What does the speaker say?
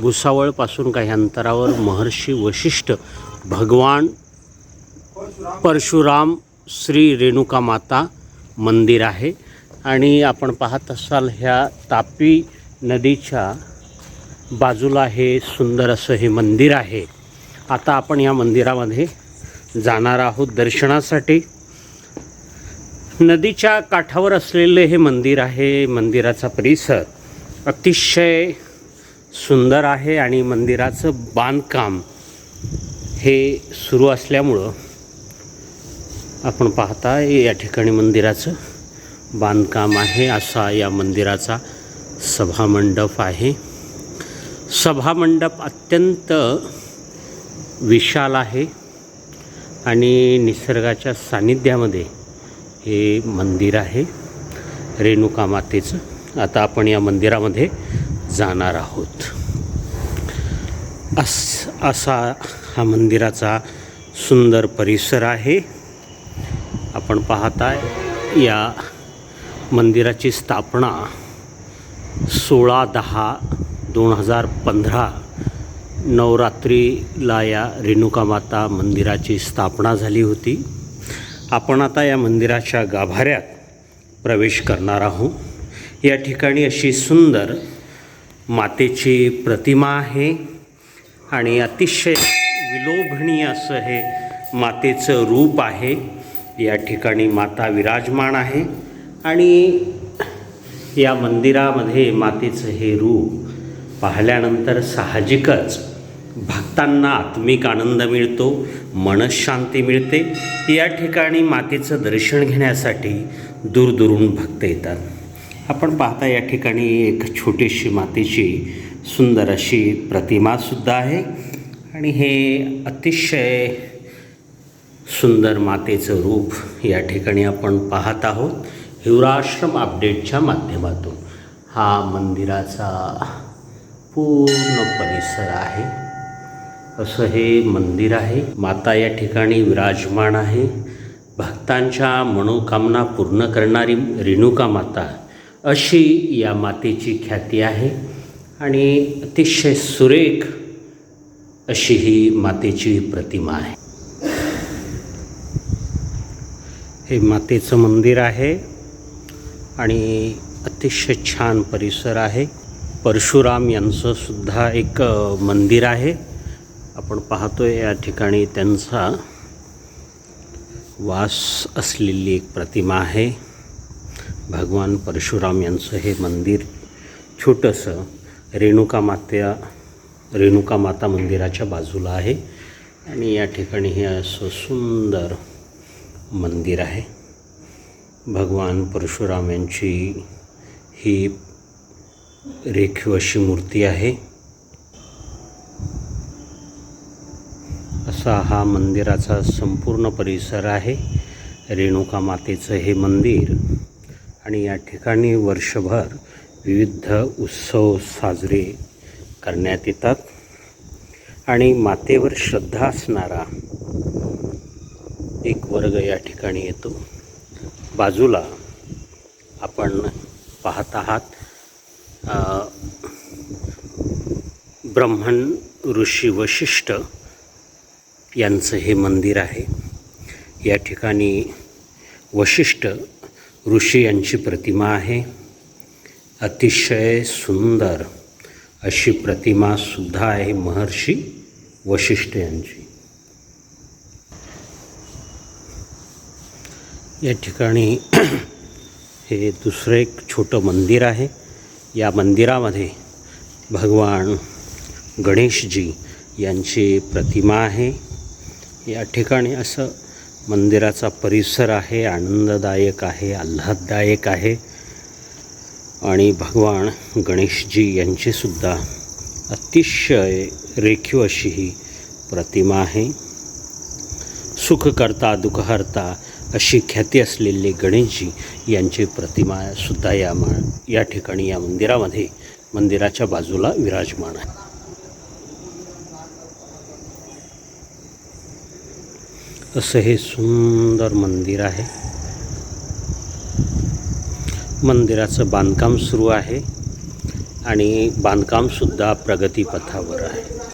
भुसावळपासून काही अंतरावर महर्षी वशिष्ठ भगवान परशुराम श्री रेणुका माता मंदिर आहे. आणि आपण पाहत असाल ह्या तापी नदीच्या बाजूला हे सुंदर असं हे मंदिर आहे. आता आपण या मंदिरामध्ये जाणार आहोत दर्शनासाठी. नदीच्या काठावर असलेले हे मंदिर आहे मंदिराचा परिसर. अतिशय सुंदर आहे आणि मंदिराचं बांधकाम हे सुरू असल्यामुळं आपण पाहता या ठिकाणी मंदिराचं बांधकाम आहे. असा या मंदिराचा सभामंडप आहे. सभामंडप अत्यंत विशाल आहे आणि निसर्गाच्या सान्निध्यामध्ये हे मंदिर आहे. रेणुका मातेचं. आता आपण या मंदिरामध्ये जाणार आहोत. अस असा हा मंदिराचा सुंदर परिसर आहे. आपण पाहताय या मंदिराची स्थापना सोळा दहा दोन हजार पंधरा नवरात्रीला या रेणुका माता मंदिराची स्थापना झाली होती. आपण आता या मंदिराच्या गाभाऱ्यात प्रवेश करणार आहोत. या ठिकाणी अशी सुंदर मातेची प्रतिमा आहे आणि अतिशय विलोभनीय असं हे मातेचं रूप आहे. या ठिकाणी माता विराजमान आहे आणि या मंदिरामध्ये मातेचं हे रूप पाहिल्यानंतर साहजिकच भक्तांना आत्मिक आनंद मिळतो मनशांती मिळते. या ठिकाणी मातेचं दर्शन घेण्यासाठी दूरदूरून भक्त येतात. आपण पाहता या ठिकाणी एक छोटीशी मातेची सुंदर अशी प्रतिमासुद्धा आहे. आणि हे अतिशय सुंदर मातेचं रूप या ठिकाणी आपण पाहत आहोत. हिवराश्रम अपडेटच्या माध्यमातून. हा मंदिराचा पूर्ण परिसर आहे. असं हे मंदिर आहे. माता या ठिकाणी विराजमान आहे. भक्तांच्या मनोकामना पूर्ण करणारी रेणुका माता अशी या मातेची ख्याती आहे आणि अतिशय सुरेख अशी ही मातेची प्रतिमा आहे. हे मातेचं मंदिर आहे आणि अतिशय छान परिसर आहे. परशुराम यांचं सुद्धा एक मंदिर आहे. आपण पाहतोय या ठिकाणी त्यांचा वास असलेली एक प्रतिमा आहे. भगवान परशुराम यांचं हे मंदिर छोटंसं रेणुका मात्या रेणुका माता मंदिराच्या बाजूला आहे. आणि या ठिकाणी हे असं सुंदर मंदिर आहे. भगवान परशुराम यांची ही रेखीव अशी मूर्ती आहे. असा हा मंदिराचा संपूर्ण परिसर आहे. रेणुका मातेचं हे मंदिर आणि या ठिकाणी वर्षभर विविध उत्सव साजरे करण्यात येतात. आणि मातेवर श्रद्धा असणारा एक वर्ग या ठिकाणी येतो. बाजूला आपण पाहत आहात ब्रह्मण ऋषी वशिष्ठ यांचं हे मंदिर आहे. या ठिकाणी वशिष्ठ ऋषी यांची प्रतिमा आहे. अतिशय सुंदर अशी प्रतिमासुद्धा आहे महर्षी वशिष्ठ यांची. या ठिकाणी हे दुसरं एक छोटं मंदिर आहे. या मंदिरामध्ये भगवान गणेशजी यांची प्रतिमा आहे. या ठिकाणी असं मंदिराचा परिसर आहे आनंददायक आहे आल्हाददायक आहे. आणि भगवान गणेशजी यांचीसुद्धा अतिशय रेखीव अशी ही प्रतिमा आहे. सुखकर्ता दुःखहर्ता अशी ख्याती असलेले गणेशजी यांची प्रतिमासुद्धा या मा या ठिकाणी या मंदिरामध्ये मंदिराच्या बाजूला विराजमान आहे. असं हे सुंदर मंदिर आहे. मंदिराचं बांधकाम सुरू आहे आणि बांधकामसुद्धा प्रगतीपथावर आहे.